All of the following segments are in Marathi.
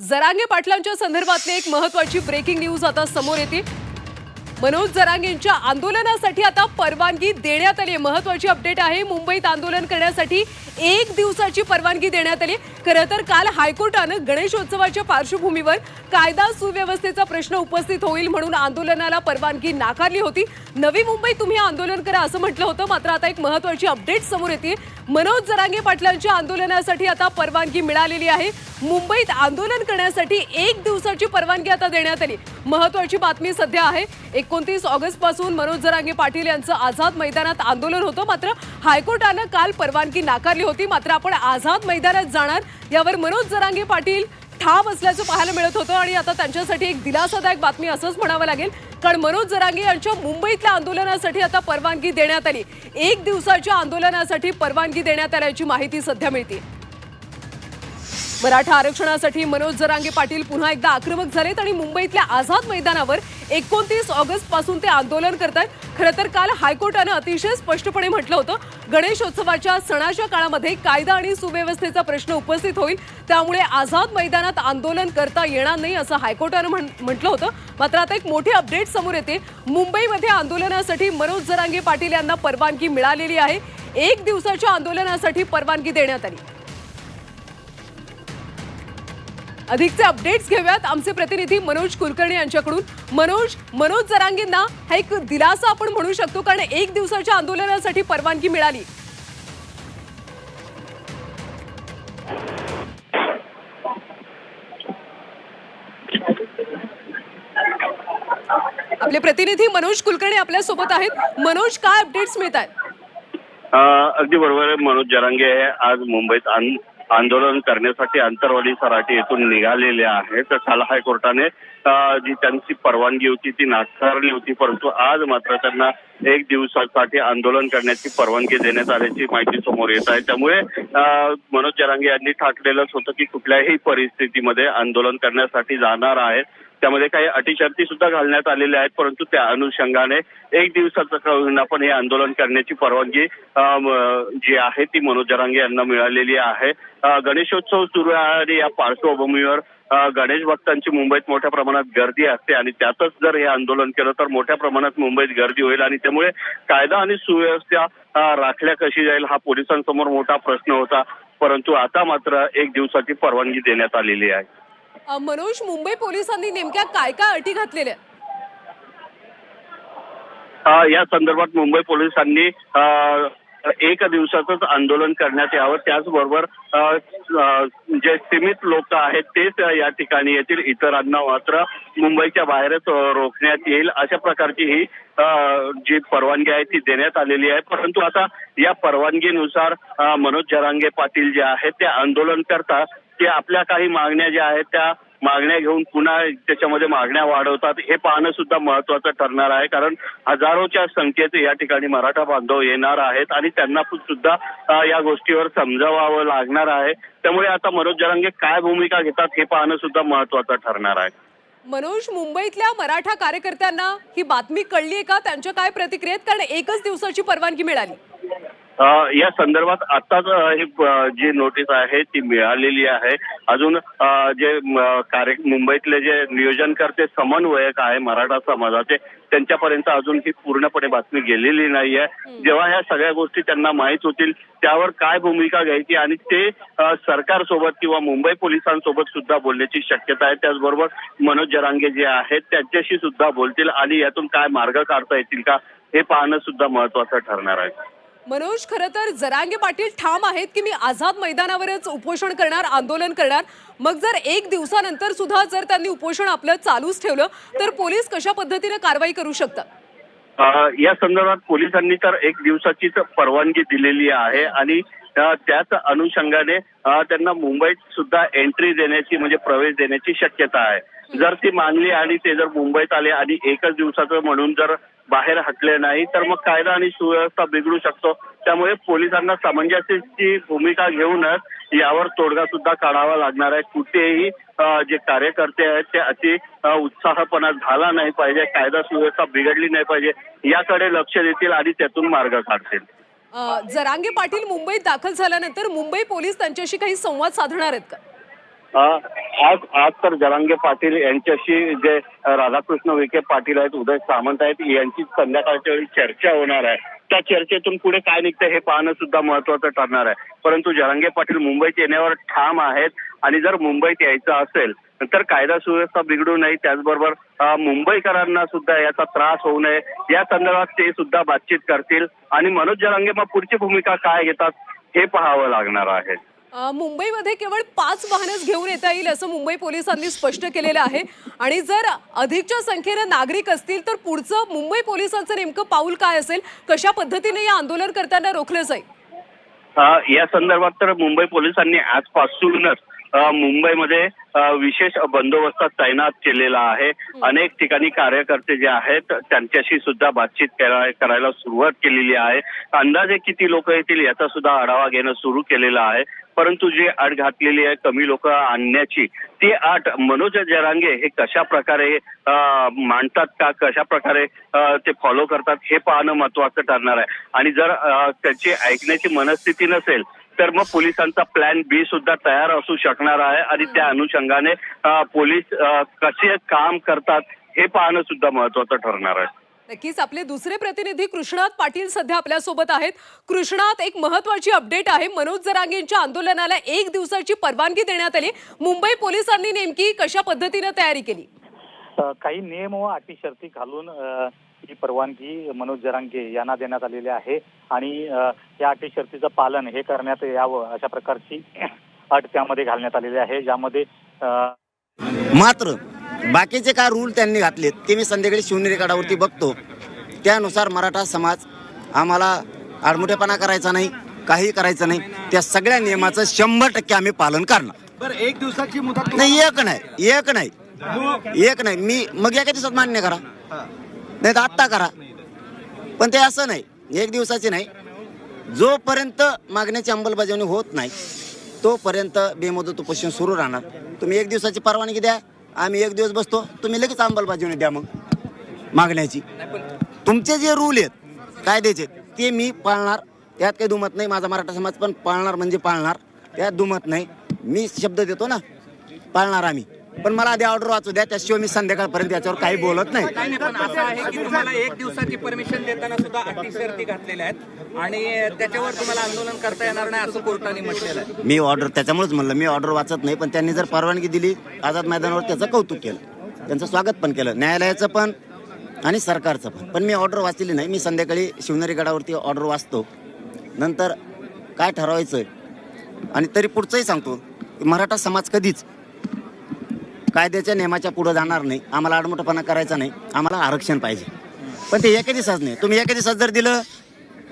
जरांगे पाटलांच्या संदर्भातली एक महत्वाची ब्रेकिंग न्यूज आता समोर येते मनोज जरांगेंच्या आंदोलनासाठी आता परवानगी देण्यात आली आहे. महत्वाची अपडेट आहे मुंबईत आंदोलन करण्यासाठी एक दिवसाची परवानगी देण्यात आली खरं तर काल हायकोर्टानं गणेशोत्सवाच्या पार्श्वभूमीवर कायदा सुव्यवस्थेचा प्रश्न उपस्थित होईल म्हणून आंदोलनाला परवानगी नाकारली होती. नवी मुंबई तुम्ही आंदोलन करा असं म्हटलं होतं मात्र आता एक महत्वाची अपडेट समोर येते. मनोज जरांगे पाटलांच्या आंदोलनासाठी आता परवानगी मिळालेली आहे. मुंबईत आंदोलन करण्यासाठी एक दिवसाची परवानगी आता देण्यात आली. महत्वाची बातमी सध्या आहे एक एकोणतीस ऑगस्टपासून मनोज जरांगे पाटील यांचं आझाद मैदानात आंदोलन होतं. मात्र हायकोर्टानं काल परवानगी नाकारली होती. मात्र आपण आझाद मैदानात जाणार यावर मनोज जरांगे पाटील ठाम असल्याचं पाहायला मिळत होतं. आणि आता त्यांच्यासाठी एक दिलासादायक बातमी असंच म्हणावं लागेल. कारण मनोज जरांगे यांच्या मुंबईतल्या आंदोलनासाठी आता परवानगी देण्यात आली. एक दिवसाच्या आंदोलनासाठी परवानगी देण्यात आल्याची माहिती सध्या मिळते. मराठा आरक्षणासाठी मनोज जरांगे पाटील पुन्हा एकदा आक्रमक झालेत आणि मुंबईतल्या आझाद मैदानावर एकोणतीस ऑगस्टपासून ते आंदोलन करतायत. खरं तर काल हायकोर्टानं अतिशय स्पष्टपणे म्हटलं होतं गणेशोत्सवाच्या सणाच्या काळामध्ये कायदा आणि सुव्यवस्थेचा प्रश्न उपस्थित होईल त्यामुळे आझाद मैदानात आंदोलन करता येणार नाही असं हायकोर्टानं म्हण- म्हटलं होतं. मात्र आता एक मोठी अपडेट समोर येते. मुंबईमध्ये आंदोलनासाठी मनोज जरांगे पाटील यांना परवानगी मिळालेली आहे. एक दिवसाच्या आंदोलनासाठी परवानगी देण्यात आली. अधिकचे अपडेट्स घेऊयात. आमचे प्रतिनिधी मनोज कुलकर्णी यांच्याकडून. मनोज मनोज जरांगींना हा एक दिलासा आपण म्हणू शकतो कारण एक दिवसाच्या आंदोलनासाठी परवानगी मिळाली. आपले प्रतिनिधी मनोज कुलकर्णी आपल्यासोबत आहेत. मनोज काय अपडेट्स मिळत आहेत अगदी बरोबर आहे. मनोज जरांगे आज मुंबईत आंदोलन करण्यासाठी आंतरवाली सराटी येथून निघालेले आहेत तर काल हायकोर्टाने जी त्यांची परवानगी होती ती नाकारली होती. परंतु आज मात्र त्यांना एक दिवसासाठी आंदोलन करण्याची परवानगी देण्यात आल्याची माहिती समोर येत आहे. त्यामुळे मनोज जरांगे यांनी ठाकलेलंच होतं की कुठल्याही परिस्थितीमध्ये आंदोलन करण्यासाठी जाणार आहेत त्यामध्ये काही अटी शर्ती सुद्धा घालण्यात आलेल्या आहेत परंतु त्या अनुषंगाने एक दिवसाचं का होईना पण हे आंदोलन करण्याची परवानगी जी आहे ती मनोज जरांगे यांना मिळालेली आहे. गणेशोत्सव सुरू आहे आणि या पार्श्वभूमीवर गणेश भक्तांची मुंबईत मोठ्या प्रमाणात गर्दी असते आणि त्यातच जर हे आंदोलन केलं तर मोठ्या प्रमाणात मुंबईत गर्दी होईल आणि त्यामुळे कायदा आणि सुव्यवस्था राखल्या कशी जाईल हा पोलिसांसमोर मोठा प्रश्न होता परंतु आता मात्र एक दिवसाची परवानगी देण्यात आलेली आहे. मनोज मुंबई पोलिसांनी नेमक्या काय काय अटी घातलेल्या या संदर्भात मुंबई पोलिसांनी एक दिवसातच आंदोलन करण्यात यावं. त्याचबरोबर जे सीमित लोक आहेत तेच या ठिकाणी येतील. इतरांना मात्र मुंबईच्या बाहेरच रोखण्यात येईल. अशा प्रकारची ही जी परवानगी आहे ती देण्यात आलेली आहे. परंतु आता या परवानगीनुसार मनोज जरांगे पाटील जे आहेत ते आंदोलन करतात ते आपल्या काही मागण्या ज्या आहेत त्या मागण्या घेऊन पुन्हा त्याच्यामध्ये मागण्या वाढवतात हे पाहणं सुद्धा महत्वाचं ठरणार आहे. कारण हजारोच्या संख्येत या ठिकाणी मराठा बांधव येणार आहेत आणि त्यांना पण सुद्धा या गोष्टीवर समजावावं लागणार आहे. त्यामुळे आता मनोज जरांगे काय भूमिका घेतात हे पाहणं सुद्धा महत्वाचं ठरणार आहे. मनोज मुंबईतल्या मराठा कार्यकर्त्यांना ही बातमी कळली आहे का? त्यांच्या काय प्रतिक्रियेत कारण एकच दिवसाची परवानगी मिळाली. या संदर्भात आताच ही जी नोटीस आहे ती मिळालेली आहे. अजून जे कार्य मुंबईतले जे नियोजनकर्ते समन्वयक आहे मराठा समाजाचे त्यांच्यापर्यंत अजून ही पूर्णपणे बातमी गेलेली नाहीये जेव्हा ह्या सगळ्या गोष्टी त्यांना माहीत होतील त्यावर काय भूमिका घ्यायची आणि ते अ, सरकारसोबत किंवा मुंबई पोलिसांसोबत सुद्धा बोलण्याची शक्यता आहे. त्याचबरोबर मनोज जरांगे जे आहेत त्यांच्याशी सुद्धा बोलतील आणि यातून काय मार्ग काढता येतील का हे पाहणं सुद्धा महत्वाचं ठरणार आहे. मनोज खरं तर जरांगे पाटील ठाम आहेत की मी आझाद मैदानावरच उपोषण करणार आंदोलन करणार? मग जर एक दिवसानंतर सुद्धा जर त्यांनी उपोषण आपलं चालूच ठेवलं तर पोलीस कशा पद्धतीने कारवाई करू शकतात? या संदर्भात पोलिसांनी तर एक दिवसाचीच परवानगी दिलेली आहे आणि त्याच अनुषंगाने त्यांना मुंबईत सुद्धा एंट्री देण्याची म्हणजे प्रवेश देण्याची शक्यता आहे. जर ती मानली आणि ते जर मुंबईत आले आणि एकच दिवसाचं म्हणून जर बाहेर हटले नाही तर मग कायदा आणि सुव्यवस्था बिघडू शकतो. त्यामुळे पोलिसांना सामंजस्याची भूमिका घेऊनच यावर तोडगा सुद्धा काढावा लागणार आहे. कुठेही जे कार्यकर्ते आहेत ते अति उत्साहपणा झाला नाही पाहिजे कायदा सुव्यवस्था बिघडली नाही पाहिजे याकडे लक्ष देतील आणि त्यातून मार्ग काढतील. जरांगे पाटील मुंबईत दाखल झाल्यानंतर मुंबई पोलीस त्यांच्याशी काही संवाद साधणार आहेत का? आज आज तर जरांगे पाटील यांच्याशी जे राधाकृष्ण विखे पाटील आहेत उदय सामंत आहेत यांची संध्याकाळच्या वेळी चर्चा होणार आहे. त्या चर्चेतून पुढे काय निघतं हे पाहणं सुद्धा महत्वाचं ठरणार आहे. परंतु जरांगे पाटील मुंबईत येण्यावर ठाम आहेत आणि जर मुंबईत यायचं असेल तर कायदा सुव्यवस्था बिघडू नये. त्याचबरोबर मुंबईकरांना सुद्धा याचा त्रास होऊ नये. या संदर्भात ते सुद्धा बातचीत करतील. आणि मनोज जरांगे मग पुढची भूमिका काय घेतात हे पाहावं लागणार आहे. मुंबईमध्ये केवळ पाच वाहनच घेऊन येता येईल असं मुंबई पोलिसांनी स्पष्ट केलेलं आहे. आणि जर अधिकच्या संख्येनं नागरिक असतील तर पुढचं मुंबई पोलिसांचं नेमकं पाऊल काय असेल? कशा पद्धतीने या आंदोलन करताना रोखलं जाईल? या संदर्भात तर मुंबई पोलिसांनी आजपासूनच मुंबईमध्ये विशेष बंदोबस्त तैनात केलेला आहे. अनेक ठिकाणी कार्यकर्ते जे आहेत त्यांच्याशी सुद्धा बातचीत करा- करायला सुरुवात केलेली आहे. अंदाजे किती लोक येतील याचा सुद्धा आढावा घेणं सुरू केलेलं आहे. परंतु जी अट घातलेली आहे कमी लोक आणण्याची ती अट मनोज जरांगे हे कशा प्रकारे मांडतात का कशा प्रकारे ते फॉलो करतात हे पाहणं महत्वाचं ठरणार आहे. आणि जर त्याची ऐकण्याची मनस्थिती नसेल तर मग पोलिसांचा प्लॅन बी सुद्धा तयार असू शकणार आहे. आणि त्या अनुषंगाने पोलीस कसे काम करतात हे पाहणं सुद्धा महत्वाचं ठरणार आहे. नक्कीच आपले दुसरे प्रतिनिधी कृष्णात पाटील सध्या आपल्यासोबत आहेत. कृष्णात एक महत्वाची अपडेट आहे. मनोज जरांगेंच्या आंदोलनाला एक दिवसाची परवानगी देण्यात आली. मुंबई पोलिसांनी नेमकी कशा पद्धतीनं तयारी केली? काही नियम व अटी शर्ती घालून ही परवानगी मनोज जरांगे यांना देण्यात आलेली आहे. आणि या अटी शर्तीचं पालन हे करण्यात यावं अशा प्रकारची अट त्यामध्ये घालण्यात आलेली आहे ज्यामध्ये मात्र बाकीचे काय रूल त्यांनी घातलेत ते मी संध्याकाळी शिवनेरी गडावरती बघतो. त्यानुसार मराठा समाज आम्हाला आडमुठेपणा करायचा नाही काही करायचं नाही. त्या सगळ्या नियमाचं शंभर टक्के आम्ही पालन करणार. बरं एक दिवसाची मुदत नाही एक नाही एक नाही. एक नाही. मी मग एका दिवसात मान्य करा. नाही तर आत्ता करा. पण ते असं नाही. एक दिवसाची नाही. जोपर्यंत मागण्याची अंमलबजावणी होत नाही तोपर्यंत बेमुदत उपोषण सुरू राहणार. तुम्ही एक दिवसाची परवानगी द्या. आम्ही एक दिवस बसतो तुम्ही लगेच अंमलबजावणी द्या मग मागण्याची. तुमचे जे रूल आहेत कायद्याचे ते मी पाळणार त्यात काही दुमत नाही. माझा मराठा समाज पण पाळणार म्हणजे पाळणार त्यात दुमत नाही. मी शब्द देतो ना पाळणार आम्ही. पण मला आधी ऑर्डर वाचू द्या त्याशिवाय मी संध्याकाळपर्यंत याच्यावर काही बोलत नाही. पण असं आहे की तुम्हाला एक दिवसाची परमिशन देताना सुद्धा अटी शर्ती घातलेल्या आहेत आणि त्याच्यावर तुम्हाला आंदोलन करता येणार नाही असं कोर्टाने म्हटलेलं आहे. मी ऑर्डर त्याच्यामुळेच म्हणलं मी ऑर्डर वाचत नाही पण त्यांनी जर परवानगी दिली आझाद मैदानावर त्याचं कौतुक केलं. त्यांचं स्वागत पण केलं न्यायालयाचं पण आणि सरकारचं पण. पण मी ऑर्डर वाचलेली नाही मी संध्याकाळी शिवनेरी गडावरती ऑर्डर वाचतो. नंतर काय ठरवायचं आणि तरी पुढचंही सांगतो की मराठा समाज कधीच कायद्याच्या नियमाच्या पुढे जाणार नाही. आम्हाला आडमोठपणा करायचा नाही. आम्हाला आरक्षण पाहिजे. पण ते एका दिवसाच नाही. तुम्ही एका दिवसात जर दिलं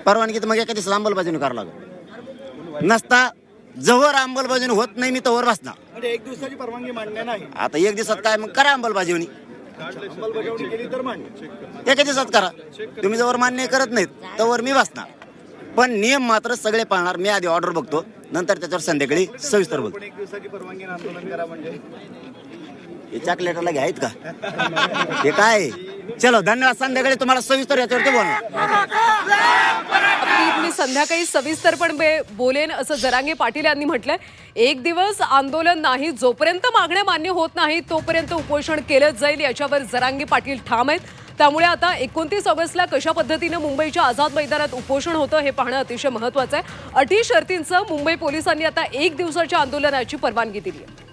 परवानगी तर मग एका दिवसात अंमलबजावणी करावं लागेल. नसता जवळ अंमलबजावणी होत नाही मी तवर वाचणार म्हणजे एक दिवसाची परवानगी नाही. आता एक दिवसात काय मग करा अंमलबजावणी. एका दिवसात करा. तुम्ही जवळ मान्य करत नाहीत तवर मी वाचणार पण नियम मात्र सगळे पाळणार. मी आधी ऑर्डर बघतो नंतर त्याच्यावर संध्याकाळी सविस्तर बोलतो. हे चॉकलेटला घ्यायत का? हे काय? चलो धन्यवाद. संध्याकाळी तुम्हाला सविस्तर याच्यावरती बोलणार. मी संध्याकाळी सविस्तर पण बे- बोलेन असं जरांगे पाटील यांनी म्हटलंय एक दिवस आंदोलन नाही जोपर्यंत मागण्या मान्य होत नाही तोपर्यंत उपोषण केलंच जाईल याच्यावर जरांगे पाटील ठाम आहेत. त्यामुळे आता एकोणतीस ऑगस्टला कशा पद्धतीनं मुंबईच्या आझाद मैदानात उपोषण होतं हे पाहणं अतिशय महत्वाचं आहे. अटी शर्तींचं मुंबई पोलिसांनी आता एक दिवसाच्या आंदोलनाची परवानगी दिली आहे.